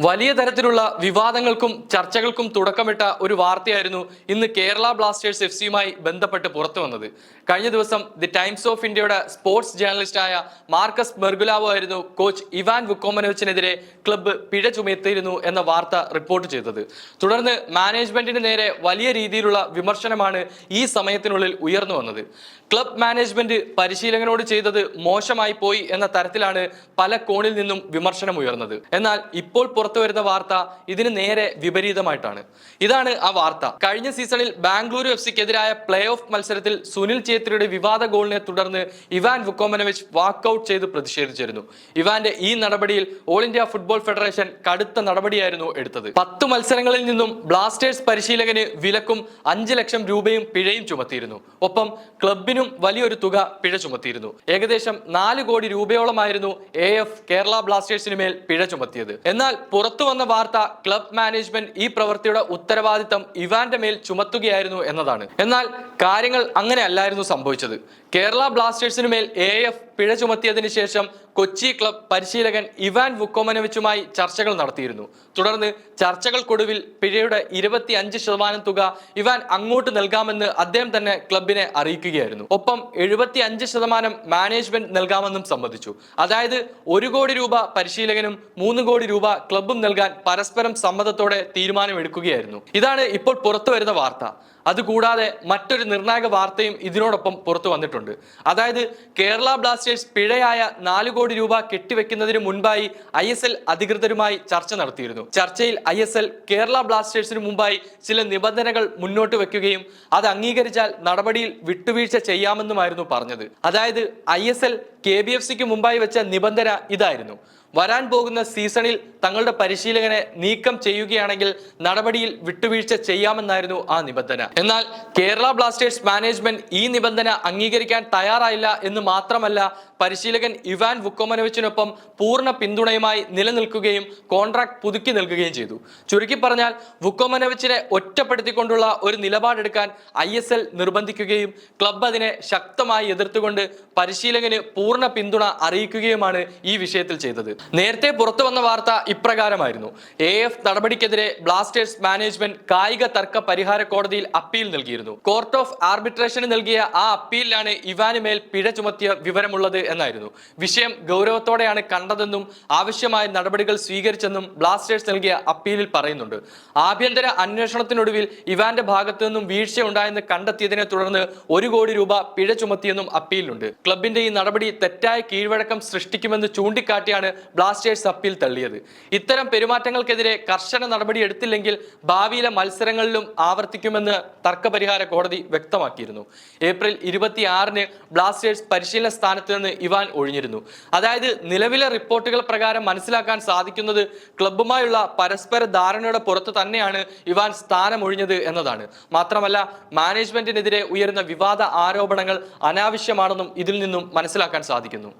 വലിയ തരത്തിലുള്ള വിവാദങ്ങൾക്കും ചർച്ചകൾക്കും തുടക്കമിട്ട ഒരു വാർത്തയായിരുന്നു ഇന്ന് കേരള ബ്ലാസ്റ്റേഴ്സ് എഫ് സിയുമായി ബന്ധപ്പെട്ട് പുറത്തു വന്നത്. കഴിഞ്ഞ ദിവസം ദി ടൈംസ് ഓഫ് ഇന്ത്യയുടെ സ്പോർട്സ് ജേർണലിസ്റ്റായ മാർക്കസ് ബെർഗുലാവോ ആയിരുന്നു കോച്ച് ഇവാൻ വുക്കോമനോവിച്ചിനെതിരെ ക്ലബ്ബ് പിഴ ചുമത്തിയിരുന്നു എന്ന വാർത്ത റിപ്പോർട്ട് ചെയ്തത്. തുടർന്ന് മാനേജ്മെന്റിന് നേരെ വലിയ രീതിയിലുള്ള വിമർശനമാണ് ഈ സമയത്തിനുള്ളിൽ ഉയർന്നു വന്നത്. ക്ലബ് മാനേജ്മെന്റ് പരിശീലകനോട് ചെയ്തത് മോശമായി പോയി എന്ന തരത്തിലാണ് പല കോണിൽ നിന്നും വിമർശനം ഉയർന്നത്. എന്നാൽ ഇപ്പോൾ പുറത്തു വരുന്ന വാർത്ത ഇതിന് നേരെ വിപരീതമായിട്ടാണ്. ഇതാണ് ആ വാർത്ത. കഴിഞ്ഞ സീസണിൽ ബാംഗ്ലൂരു എഫ് സിക്കെതിരായ പ്ലേ ഓഫ് മത്സരത്തിൽ സുനിൽ ഛേത്രിയുടെ വിവാദ ഗോളിനെ തുടർന്ന് ഇവാൻ വുക്കോമനവിച്ച് വാക്കൌട്ട് ചെയ്ത് പ്രതിഷേധിച്ചിരുന്നു. ഇവാന്റെ ഈ നടപടിയിൽ ഓൾ ഇന്ത്യ ഫുട്ബോൾ ഫെഡറേഷൻ കടുത്ത നടപടിയായിരുന്നു എടുത്തത്. പത്ത് മത്സരങ്ങളിൽ നിന്നും ബ്ലാസ്റ്റേഴ്സ് പരിശീലകന് വിലക്കും അഞ്ച് ലക്ഷം രൂപയും പിഴയും ചുമത്തിയിരുന്നു. ഒപ്പം ക്ലബിനും വലിയൊരു തുക പിഴ ചുമത്തിയിരുന്നു. ഏകദേശം നാല് കോടി രൂപയോളമായിരുന്നു എ എഫ് കേരള ബ്ലാസ്റ്റേഴ്സിന് മേൽ പിഴ ചുമത്തിയത്. എന്നാൽ പുറത്തു വന്ന വാർത്ത ക്ലബ് മാനേജ്മെന്റ് ഈ പ്രവൃത്തിയുടെ ഉത്തരവാദിത്തം ഇവാന്റെ മേൽ ചുമത്തുകയായിരുന്നു എന്നതാണ്. എന്നാൽ കാര്യങ്ങൾ അങ്ങനെ അല്ലായിരുന്നു സംഭവിച്ചത്. കേരള ബ്ലാസ്റ്റേഴ്സിന് മേൽ എ എഫ് പിഴ ചുമത്തിയതിനു ശേഷം കൊച്ചി ക്ലബ് പരിശീലകൻ ഇവാൻ വുക്കോമനോവിച്ചുമായി ചർച്ചകൾ നടത്തിയിരുന്നു. തുടർന്ന് ചർച്ചകൾക്കൊടുവിൽ പിഴയുടെ ഇരുപത്തി അഞ്ച് ശതമാനം തുക ഇവാൻ അങ്ങോട്ട് നൽകാമെന്ന് അദ്ദേഹം തന്നെ ക്ലബിനെ അറിയിക്കുകയായിരുന്നു. ഒപ്പം എഴുപത്തി അഞ്ച് ശതമാനം മാനേജ്മെന്റ് നൽകാമെന്നും സമ്മതിച്ചു. അതായത് ഒരു കോടി രൂപ പരിശീലകനും മൂന്ന് കോടി രൂപ ക്ലബും നൽകാൻ പരസ്പരം സമ്മതത്തോടെ തീരുമാനമെടുക്കുകയായിരുന്നു. ഇതാണ് ഇപ്പോൾ പുറത്തു വരുന്ന വാർത്ത. അതുകൂടാതെ മറ്റൊരു നിർണായക വാർത്തയും ഇതിനോടൊപ്പം പുറത്തു വന്നിട്ടുണ്ട്. അതായത് കേരള ബ്ലാസ്റ്റേഴ്സ് പിഴയായ നാല് കോടി രൂപ കെട്ടിവെക്കുന്നതിന് മുൻപായി ഐ എസ് എൽ അധികൃതരുമായി ചർച്ച നടത്തിയിരുന്നു. ചർച്ചയിൽ ഐ എസ് എൽ കേരള ബ്ലാസ്റ്റേഴ്സിന് മുമ്പായി ചില നിബന്ധനകൾ മുന്നോട്ട് വെക്കുകയും അത് അംഗീകരിച്ചാൽ നടപടിയിൽ വിട്ടുവീഴ്ച ചെയ്യാമെന്നുമായിരുന്നു പറഞ്ഞത്. അതായത് I S L K B F സിക്ക് മുമ്പായി വെച്ച നിബന്ധന ഇതായിരുന്നു. വരാൻ പോകുന്ന സീസണിൽ തങ്ങളുടെ പരിശീലകനെ നീക്കം ചെയ്യുകയാണെങ്കിൽ നടപടിയിൽ വിട്ടുവീഴ്ച ചെയ്യാമെന്നായിരുന്നു ആ നിബന്ധന. എന്നാൽ കേരള ബ്ലാസ്റ്റേഴ്സ് മാനേജ്മെന്റ് ഈ നിബന്ധന അംഗീകരിക്കാൻ തയ്യാറായില്ല എന്ന് മാത്രമല്ല പരിശീലകൻ ഇവാൻ വുക്കോമനോവിച്ചിനൊപ്പം പൂർണ പിന്തുണയുമായി നിലനിൽക്കുകയും കോൺട്രാക്ട് പുതുക്കി നൽകുകയും ചെയ്തു. ചുരുക്കി പറഞ്ഞാൽ വുക്കോമനോവിച്ചിനെ ഒറ്റപ്പെടുത്തിക്കൊണ്ടുള്ള ഒരു നിലപാടെടുക്കാൻ ഐ നിർബന്ധിക്കുകയും ക്ലബ് അതിനെ ശക്തമായി എതിർത്തുകൊണ്ട് പരിശീലകന് പൂർണ പിന്തുണ അറിയിക്കുകയുമാണ് ഈ വിഷയത്തിൽ ചെയ്തത്. നേരത്തെ പുറത്തു വന്ന വാർത്ത ഇപ്രകാരമായിരുന്നു. എ എഫ് നടപടിക്കെതിരെ ബ്ലാസ്റ്റേഴ്സ് മാനേജ്മെന്റ് കായിക തർക്ക പരിഹാര കോടതിയിൽ അപ്പീൽ നൽകിയിരുന്നു. കോർട്ട് ഓഫ് ആർബിട്രേഷന് നൽകിയ ആ അപ്പീലിലാണ് ഇവാന് മേൽ പിഴ ചുമത്തിയ വിവരമുള്ളത് എന്നായിരുന്നു. വിഷയം ഗൗരവത്തോടെയാണ് കണ്ടതെന്നും ആവശ്യമായ നടപടികൾ സ്വീകരിച്ചെന്നും ബ്ലാസ്റ്റേഴ്സ് നൽകിയ അപ്പീലിൽ പറയുന്നുണ്ട്. ആഭ്യന്തര അന്വേഷണത്തിനൊടുവിൽ ഇവാന്റെ ഭാഗത്തു നിന്നും വീഴ്ച ഉണ്ടായെന്ന് കണ്ടെത്തിയതിനെ തുടർന്ന് ഒരു കോടി രൂപ പിഴ ചുമത്തിയെന്നും അപ്പീലിലുണ്ട്. ക്ലബിന്റെ ഈ നടപടി തെറ്റായ കീഴ്വഴക്കം സൃഷ്ടിക്കുമെന്ന് ചൂണ്ടിക്കാട്ടിയാണ് ബ്ലാസ്റ്റേഴ്സ് അപ്പീൽ തള്ളിയത്. ഇത്തരം പെരുമാറ്റങ്ങൾക്കെതിരെ കർശന നടപടി എടുത്തില്ലെങ്കിൽ ഭാവിയിലെ മത്സരങ്ങളിലും ആവർത്തിക്കുമെന്ന് തർക്കപരിഹാര കോടതി വ്യക്തമാക്കിയിരുന്നു. ഏപ്രിൽ ഇരുപത്തിയാറിന് ബ്ലാസ്റ്റേഴ്സ് പരിശീലന സ്ഥാനത്ത് നിന്ന് ഇവാൻ ഒഴിഞ്ഞിരുന്നു. അതായത് നിലവിലെ റിപ്പോർട്ടുകൾ പ്രകാരം മനസ്സിലാക്കാൻ സാധിക്കുന്നത് ക്ലബ്ബുമായുള്ള പരസ്പര ധാരണയുടെ പുറത്ത് തന്നെയാണ് ഇവാൻ സ്ഥാനമൊഴിഞ്ഞത് എന്നതാണ്. മാത്രമല്ല മാനേജ്മെന്റിനെതിരെ ഉയരുന്ന വിവാദ ആരോപണങ്ങൾ അനാവശ്യമാണെന്നും ഇതിൽ നിന്നും മനസ്സിലാക്കാൻ സാധിക്കുന്നു.